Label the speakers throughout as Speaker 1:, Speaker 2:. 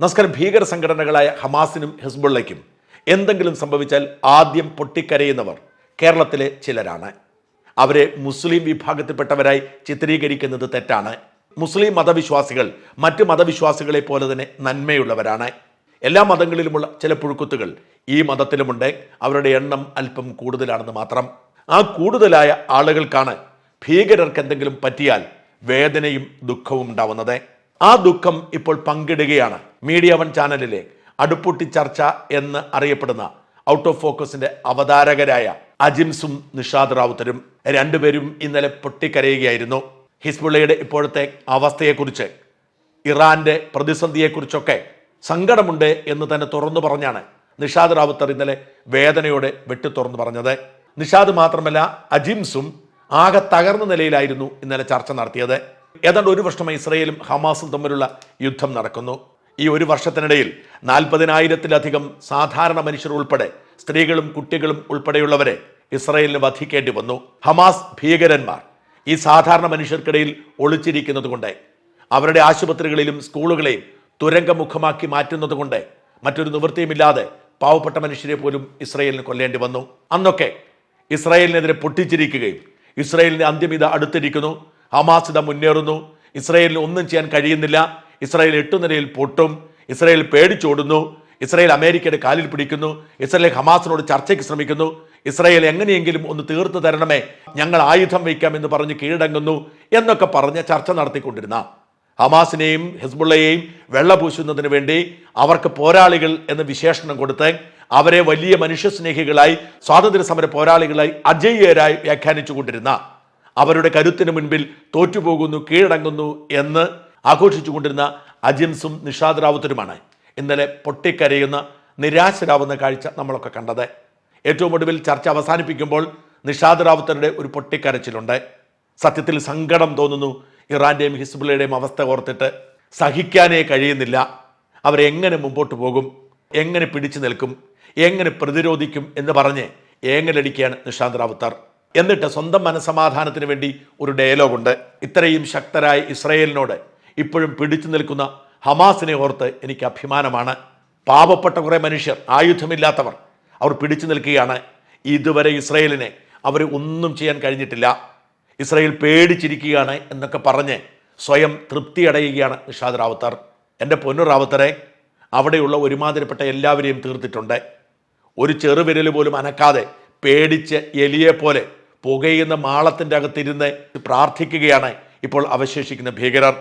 Speaker 1: നമസ്കാരം. ഭീകര സംഘടനകളായ ഹമാസിനും ഹിസ്ബുള്ളയ്ക്കും എന്തെങ്കിലും സംഭവിച്ചാൽ ആദ്യം പൊട്ടിക്കരയുന്നവർ കേരളത്തിലെ ചിലരാണ്. അവരെ മുസ്ലിം വിഭാഗത്തിൽപ്പെട്ടവരായി ചിത്രീകരിക്കുന്നത് തെറ്റാണ്. മുസ്ലിം മതവിശ്വാസികൾ മറ്റ് മതവിശ്വാസികളെ പോലെ തന്നെ നന്മയുള്ളവരാണ്. എല്ലാ മതങ്ങളിലുമുള്ള ചില പുഴുക്കുത്തുകൾ ഈ മതത്തിലുമുണ്ട്. അവരുടെ എണ്ണം അല്പം കൂടുതലാണെന്ന് മാത്രം. ആ കൂടുതലായ ആളുകൾക്കാണ് ഭീകരർക്ക് എന്തെങ്കിലും പറ്റിയാൽ വേദനയും ദുഃഖവും ഉണ്ടാവുന്നത്. ആ ദുഃഖം ഇപ്പോൾ പങ്കിടുകയാണ് മീഡിയ വൺ ചാനലിലെ അടുപ്പുട്ടി ചർച്ച എന്ന് അറിയപ്പെടുന്ന ഔട്ട് ഓഫ് ഫോക്കസിന്റെ അവതാരകരായ അജിംസും നിഷാദ് റാവുത്തരും രണ്ടുപേരും ഇന്നലെ പൊട്ടിക്കരയുകയായിരുന്നു. ഹിസ്ബുള്ളയുടെ ഇപ്പോഴത്തെ അവസ്ഥയെക്കുറിച്ച് ഇറാന്റെ പ്രതിസന്ധിയെക്കുറിച്ചൊക്കെ സങ്കടമുണ്ട് എന്ന് തന്നെ തുറന്നു പറഞ്ഞാണ് നിഷാദ് റാവുത്തർ ഇന്നലെ വേദനയോടെ വെട്ടി തുറന്നു പറഞ്ഞത്. നിഷാദ് മാത്രമല്ല അജിംസും ആകെ തകർന്ന നിലയിലായിരുന്നു ഇന്നലെ ചർച്ച നടത്തിയത്. ഏതാണ്ട് ഒരു വർഷമായി ഇസ്രയേലും ഹമാസും തമ്മിലുള്ള യുദ്ധം നടക്കുന്നു. ഈ ഒരു വർഷത്തിനിടയിൽ നാൽപ്പതിനായിരത്തിലധികം സാധാരണ മനുഷ്യർ ഉൾപ്പെടെ സ്ത്രീകളും കുട്ടികളും ഉൾപ്പെടെയുള്ളവരെ ഇസ്രയേലിന് വധിക്കേണ്ടി വന്നു. ഹമാസ് ഭീകരന്മാർ ഈ സാധാരണ മനുഷ്യർക്കിടയിൽ ഒളിച്ചിരിക്കുന്നതുകൊണ്ട് അവരുടെ ആശുപത്രികളിലും സ്കൂളുകളെയും തുരങ്കമുഖമാക്കി മാറ്റുന്നതുകൊണ്ട് മറ്റൊരു നിവൃത്തിയുമില്ലാതെ പാവപ്പെട്ട മനുഷ്യരെ പോലും ഇസ്രയേലിന് കൊല്ലേണ്ടി വന്നു. അന്നൊക്കെ ഇസ്രായേലിനെതിരെ പൊട്ടിച്ചിരിക്കുകയും ഇസ്രായേലിന്റെ അന്ത്യം ഇത് അടുത്തിരിക്കുന്നു. ഹമാസ് ഇത മുന്നേറുന്നു. ഇസ്രയേലിന് ഒന്നും ചെയ്യാൻ കഴിയുന്നില്ല. ഇസ്രായേൽ എട്ടുനിരയിൽ പൊട്ടും. ഇസ്രയേൽ പേടിച്ചോടുന്നു. ഇസ്രയേൽ അമേരിക്കയുടെ കാലിൽ പിടിക്കുന്നു. ഇസ്രയേൽ ഹമാസിനോട് ചർച്ചയ്ക്ക് ശ്രമിക്കുന്നു. ഇസ്രയേൽ എങ്ങനെയെങ്കിലും ഒന്ന് തീർത്തു തരണമേ. ഞങ്ങൾ ആയുധം വയ്ക്കാം എന്ന് പറഞ്ഞ് കീഴടങ്ങുന്നു എന്നൊക്കെ പറഞ്ഞ് ചർച്ച നടത്തിക്കൊണ്ടിരുന്ന ഹമാസിനെയും ഹിസ്ബുള്ളയെയും വെള്ളപൂശുന്നതിന് വേണ്ടി അവർക്ക് പോരാളികൾ എന്ന വിശേഷണം കൊടുത്ത് അവരെ വലിയ മനുഷ്യസ്നേഹികളായി സ്വാതന്ത്ര്യ സമര പോരാളികളായി അജയ്യരായി വ്യാഖ്യാനിച്ചുകൊണ്ടിരുന്ന അവരുടെ കരുത്തിന് മുൻപിൽ തോറ്റുപോകുന്നു കീഴടങ്ങുന്നു എന്ന് ആഘോഷിച്ചുകൊണ്ടിരുന്ന അജിംസും നിഷാദ് റാവുത്തരുമാണ് ഇന്നലെ പൊട്ടിക്കരയുന്ന നിരാശരാവുന്ന കാഴ്ച നമ്മളൊക്കെ കണ്ടത്. ഏറ്റവും ഒടുവിൽ ചർച്ച അവസാനിപ്പിക്കുമ്പോൾ നിഷാദ് റാവുത്തരുടെ ഒരു പൊട്ടിക്കരച്ചിലുണ്ട്. സത്യത്തിൽ സങ്കടം തോന്നുന്നു. ഇറാന്റെയും ഹിസ്ബുള്ളയുടെയും അവസ്ഥ ഓർത്തിട്ട് സഹിക്കാനേ കഴിയുന്നില്ല. അവരെങ്ങനെ മുമ്പോട്ട് പോകും? എങ്ങനെ പിടിച്ചു നിൽക്കും? എങ്ങനെ പ്രതിരോധിക്കും എന്ന് പറഞ്ഞ് ഏങ്ങലടിക്കുകയാണ് നിഷാന്ത് റാവുത്തർ. എന്നിട്ട് സ്വന്തം മനസമാധാനത്തിന് വേണ്ടി ഒരു ഡയലോഗുണ്ട്. ഇത്രയും ശക്തരായ ഇസ്രയേലിനോട് ഇപ്പോഴും പിടിച്ചു നിൽക്കുന്ന ഹമാസിനെ ഓർത്ത് എനിക്ക് അഭിമാനമാണ്. പാവപ്പെട്ട കുറേ മനുഷ്യർ ആയുധമില്ലാത്തവർ അവർ പിടിച്ചു നിൽക്കുകയാണ്. ഇതുവരെ ഇസ്രയേലിനെ അവർ ഒന്നും ചെയ്യാൻ കഴിഞ്ഞിട്ടില്ല. ഇസ്രയേൽ പേടിച്ചിരിക്കുകയാണ് എന്നൊക്കെ പറഞ്ഞ് സ്വയം തൃപ്തി അടയുകയാണ് നിഷാദ് റാവത്തർ. എന്റെ പൊന്നു റാവത്തറെ അവിടെയുള്ള ഒരുമാതിരിപ്പെട്ട എല്ലാവരെയും തീർത്തിട്ടുണ്ട്. ഒരു ചെറുവിരൽ പോലും അനക്കാതെ പേടിച്ച് എലിയെ പോലെ പുകയുന്ന മാളത്തിന്റെ അകത്തിരുന്ന് പ്രാർത്ഥിക്കുകയാണ് ഇപ്പോൾ അവശേഷിക്കുന്ന ഭീകരർ.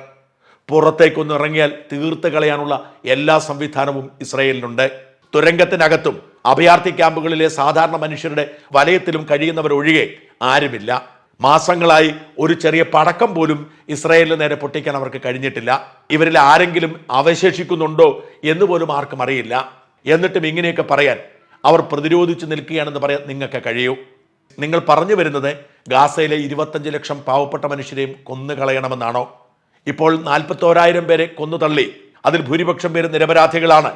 Speaker 1: പുറത്തേക്കൊന്ന് ഇറങ്ങിയാൽ തീർത്ത് കളയാനുള്ള എല്ലാ സംവിധാനവും ഇസ്രയേലിനുണ്ട്. തുരങ്കത്തിനകത്തും അഭയാർത്ഥി ക്യാമ്പുകളിലെ സാധാരണ മനുഷ്യരുടെ വലയത്തിലും കഴിയുന്നവരൊഴികെ ആരുമില്ല. മാസങ്ങളായി ഒരു ചെറിയ പടക്കം പോലും ഇസ്രായേലിന് നേരെ പൊട്ടിക്കാൻ അവർക്ക് കഴിഞ്ഞിട്ടില്ല. ഇവരിൽ ആരെങ്കിലും അവശേഷിക്കുന്നുണ്ടോ എന്ന് പോലും ആർക്കും അറിയില്ല. എന്നിട്ടും ഇങ്ങനെയൊക്കെ പറയാൻ അവർ പ്രതിരോധിച്ചു നിൽക്കുകയാണെന്ന് പറയാൻ നിങ്ങൾക്ക് കഴിയൂ. നിങ്ങൾ പറഞ്ഞു വരുന്നത് ഗാസയിലെ ഇരുപത്തഞ്ച് ലക്ഷം പാവപ്പെട്ട മനുഷ്യരെയും കൊന്നു കളയണമെന്നാണോ? ഇപ്പോൾ നാൽപ്പത്തോരായിരം പേരെ കൊന്നു തള്ളി. അതിൽ ഭൂരിപക്ഷം പേര് നിരപരാധികളാണ്.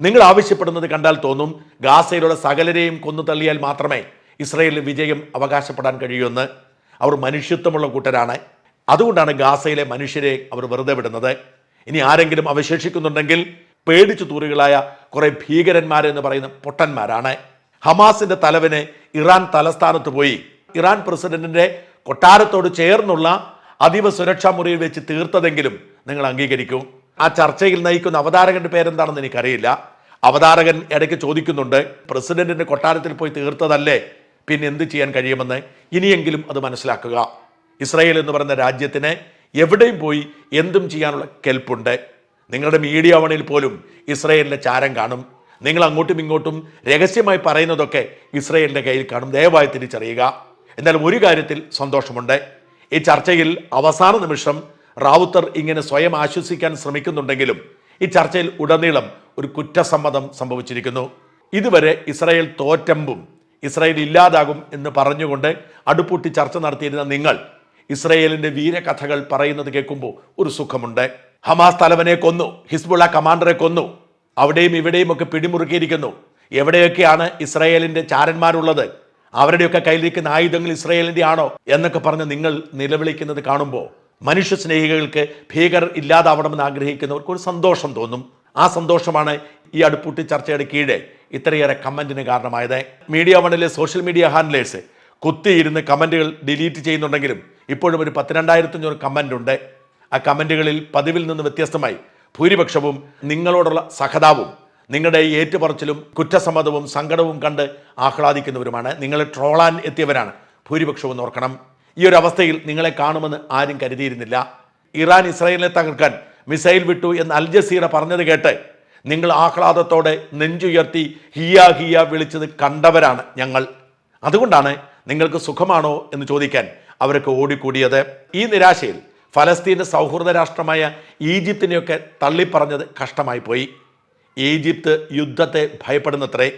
Speaker 1: നിങ്ങൾ ആവശ്യപ്പെടുന്നത് കണ്ടാൽ തോന്നും ഗാസയിലുള്ള സകലരെയും കൊന്നു തള്ളിയാൽ മാത്രമേ ഇസ്രയേലിന് വിജയം അവകാശപ്പെടാൻ കഴിയൂന്ന് അവർ മനുഷ്യത്വമുള്ള കൂട്ടരാണ്. അതുകൊണ്ടാണ് ഗാസയിലെ മനുഷ്യരെ അവർ വെറുതെ വിടുന്നത്. ഇനി ആരെങ്കിലും അവശേഷിക്കുന്നുണ്ടെങ്കിൽ പേടിച്ചു തൂറുകളായ കുറെ ഭീകരന്മാരെന്ന് പറയുന്ന പൊട്ടന്മാരാണ്. ഹമാസിന്റെ തലവന് ഇറാൻ തലസ്ഥാനത്ത് പോയി. ഇറാൻ പ്രസിഡന്റിന്റെ കൊട്ടാരത്തോട് ചേർന്നുള്ള അതീവ സുരക്ഷാ മുറിയിൽ വെച്ച് തീർത്തതെങ്കിലും നിങ്ങൾ അംഗീകരിക്കൂ. ആ ചർച്ചയിൽ നയിക്കുന്ന അവതാരകന്റെ പേരെന്താണെന്ന് എനിക്കറിയില്ല. അവതാരകൻ ഇടയ്ക്ക് ചോദിക്കുന്നുണ്ട് പ്രസിഡന്റിന്റെ കൊട്ടാരത്തിൽ പോയി തീർത്തതല്ലേ? പിന്നെ എന്ത് ചെയ്യാൻ കഴിയുമെന്ന് ഇനിയെങ്കിലും അത് മനസ്സിലാക്കുക. ഇസ്രയേൽ എന്ന് പറയുന്ന രാജ്യത്തിന് എവിടെയും പോയി എന്തും ചെയ്യാനുള്ള കെൽപ്പുണ്ട്. നിങ്ങളുടെ മീഡിയ വണിൽ പോലും ഇസ്രയേലിന്റെ ചാരം കാണും. നിങ്ങൾ അങ്ങോട്ടും ഇങ്ങോട്ടും രഹസ്യമായി പറയുന്നതൊക്കെ ഇസ്രയേലിന്റെ കയ്യിൽ കാണും. ദയവായി തിരിച്ചറിയുക. എന്നാലും ഒരു കാര്യത്തിൽ സന്തോഷമുണ്ട്. ഈ ചർച്ചയിൽ അവസാന നിമിഷം റാവുത്തർ ഇങ്ങനെ സ്വയം ആശ്വസിക്കാൻ ശ്രമിക്കുന്നുണ്ടെങ്കിലും ഈ ചർച്ചയിൽ ഉടനീളം ഒരു കുറ്റസമ്മതം സംഭവിച്ചിരിക്കുന്നു. ഇതുവരെ ഇസ്രായേൽ തോറ്റമ്പും ഇസ്രായേൽ ഇല്ലാതാകും എന്ന് പറഞ്ഞുകൊണ്ട് അടുപ്പൂട്ടി ചർച്ച നടത്തിയിരുന്ന നിങ്ങൾ ഇസ്രായേലിന്റെ വീരകഥകൾ പറയുന്നത് കേൾക്കുമ്പോൾ ഒരു സുഖമുണ്ട്. ഹമാസ് തലവനെ കൊന്നു ഹിസ്ബുള്ള കമാൻഡറെ കൊന്നു അവിടെയും ഇവിടെയും ഒക്കെ പിടിമുറുക്കിയിരിക്കുന്നു. എവിടെയൊക്കെയാണ് ഇസ്രായേലിന്റെ ചാരന്മാരുള്ളത്? അവരുടെയൊക്കെ കയ്യിലിരിക്കുന്ന ആയുധങ്ങൾ ഇസ്രായേലിന്റെ ആണോ എന്നൊക്കെ പറഞ്ഞ് നിങ്ങൾ നിലവിളിക്കുന്നത് കാണുമ്പോൾ മനുഷ്യ സ്നേഹികൾക്ക് ഭീകരർ ഇല്ലാതാവണമെന്ന് ആഗ്രഹിക്കുന്നവർക്ക് ഒരു സന്തോഷം തോന്നും. ആ സന്തോഷമാണ് ഈ അടുപ്പൂട്ടി ചർച്ചയുടെ കീഴെ ഇത്രയേറെ കമന്റിന് കാരണമായത്. മീഡിയ വണിലെ സോഷ്യൽ മീഡിയ ഹാൻഡിലേഴ്സ് കുത്തിയിരുന്ന് കമന്റുകൾ ഡിലീറ്റ് ചെയ്യുന്നുണ്ടെങ്കിലും ഇപ്പോഴും ഒരു പത്തിരണ്ടായിരത്തഞ്ഞൂറ് കമന്റ് ഉണ്ട് ആ കമന്റുകളിൽ പതിവിൽ നിന്ന് വ്യത്യസ്തമായി ഭൂരിപക്ഷവും നിങ്ങളോടുള്ള സഹതാവും നിങ്ങളുടെ ഏറ്റുപറച്ചിലും കുറ്റസമ്മതവും സങ്കടവും കണ്ട് ആഹ്ലാദിക്കുന്നവരുമാണ്. നിങ്ങളെ ട്രോളാൻ എത്തിയവരാണ്. ഭൂരിപക്ഷവും ഓർക്കണം. ഈ ഒരു അവസ്ഥയിൽ നിങ്ങളെ കാണുമെന്ന് ആരും കരുതിയിരുന്നില്ല. ഇറാൻ ഇസ്രായേലിനെ തകർക്കാൻ മിസൈൽ വിട്ടു എന്ന് അൽ ജസീറ പറഞ്ഞത് കേട്ട് നിങ്ങൾ ആഹ്ലാദത്തോടെ നെഞ്ചുയർത്തി ഹിയ ഹിയ വിളിച്ചത് കണ്ടവരാണ് ഞങ്ങൾ. അതുകൊണ്ടാണ് നിങ്ങൾക്ക് സുഖമാണോ എന്ന് ചോദിക്കാൻ അവരൊക്കെ ഓടിക്കൂടിയത്. ഈ നിരാശയിൽ ഫലസ്തീന്റെ സൗഹൃദ രാഷ്ട്രമായ ഈജിപ്തിനെയൊക്കെ തള്ളിപ്പറഞ്ഞത് കഷ്ടമായി പോയി. ഈജിപ്ത് യുദ്ധത്തെ ഭയപ്പെടുന്നത്രേ.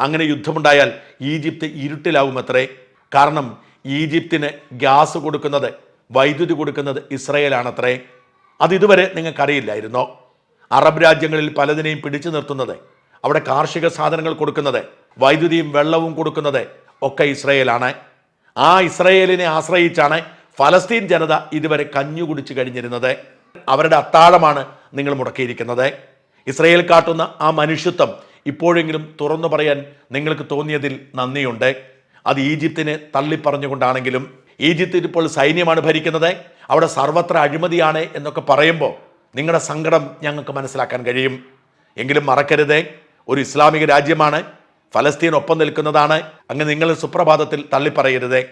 Speaker 1: അങ്ങനെ യുദ്ധമുണ്ടായാൽ ഈജിപ്ത് ഇരുട്ടിലാവുമത്രേ. കാരണം ഈജിപ്തിന് ഗ്യാസ് കൊടുക്കുന്നത് വൈദ്യുതി കൊടുക്കുന്നത് ഇസ്രയേലാണത്രേ. അത് ഇതുവരെ നിങ്ങൾക്കറിയില്ലായിരുന്നോ? അറബ് രാജ്യങ്ങളിൽ പലതിനെയും പിടിച്ചു നിർത്തുന്നത് അവിടെ കാർഷിക സാധനങ്ങൾ കൊടുക്കുന്നത് വൈദ്യുതിയും വെള്ളവും കൊടുക്കുന്നത് ഒക്കെ ഇസ്രയേലാണ്. ആ ഇസ്രയേലിനെ ആശ്രയിച്ചാണ് ഫലസ്തീൻ ജനത ഇതുവരെ കഞ്ഞു കുടിച്ചു കഴിഞ്ഞിരുന്നത് അവരുടെ അത്താഴമാണ് നിങ്ങൾ മുടക്കിയിരിക്കുന്നത്. ഇസ്രയേൽ കാട്ടുന്ന ആ മനുഷ്യത്വം ഇപ്പോഴെങ്കിലും തുറന്നു പറയാൻ നിങ്ങൾക്ക് തോന്നിയതിൽ നന്ദിയുണ്ട്. അത് ഈജിപ്തിനെ തള്ളിപ്പറഞ്ഞുകൊണ്ടാണെങ്കിലും ഈജിപ്തിൽ ഇപ്പോൾ സൈന്യമാണ് ഭരിക്കുന്നത്. അവിടെ സർവത്ര അഴിമതിയാണ് എന്നൊക്കെ പറയുമ്പോൾ നിങ്ങളുടെ സങ്കടം ഞങ്ങൾക്ക് മനസ്സിലാക്കാൻ കഴിയും. എങ്കിലും മറക്കരുത്. ഒരു ഇസ്ലാമിക രാജ്യമാണ്. ഫലസ്തീൻ ഒപ്പം നിൽക്കുന്നതാണ്. അങ്ങ് നിങ്ങൾ സുപ്രഭാതത്തിൽ തള്ളിപ്പറയരുതേ.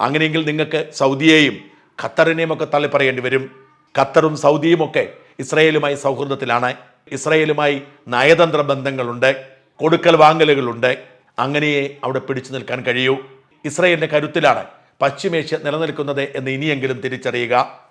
Speaker 1: അങ്ങനെയെങ്കിൽ നിങ്ങൾക്ക് സൗദിയെയും ഖത്തറിനെയും ഒക്കെ തള്ളിപ്പറയേണ്ടി വരും. ഖത്തറും സൗദിയും ഒക്കെ ഇസ്രയേലുമായി സൗഹൃദത്തിലാണ്. ഇസ്രയേലുമായി നയതന്ത്ര ബന്ധങ്ങളുണ്ട് കൊടുക്കൽ വാങ്ങലുകളുണ്ട്. അങ്ങനെയേ അവിടെ പിടിച്ചു നിൽക്കാൻ കഴിയൂ. ഇസ്രയേലിന്റെ കരുത്തിലാണ് പശ്ചിമേഷ്യ നിലനിൽക്കുന്നത് എന്ന് ഇനിയെങ്കിലും തിരിച്ചറിയുക.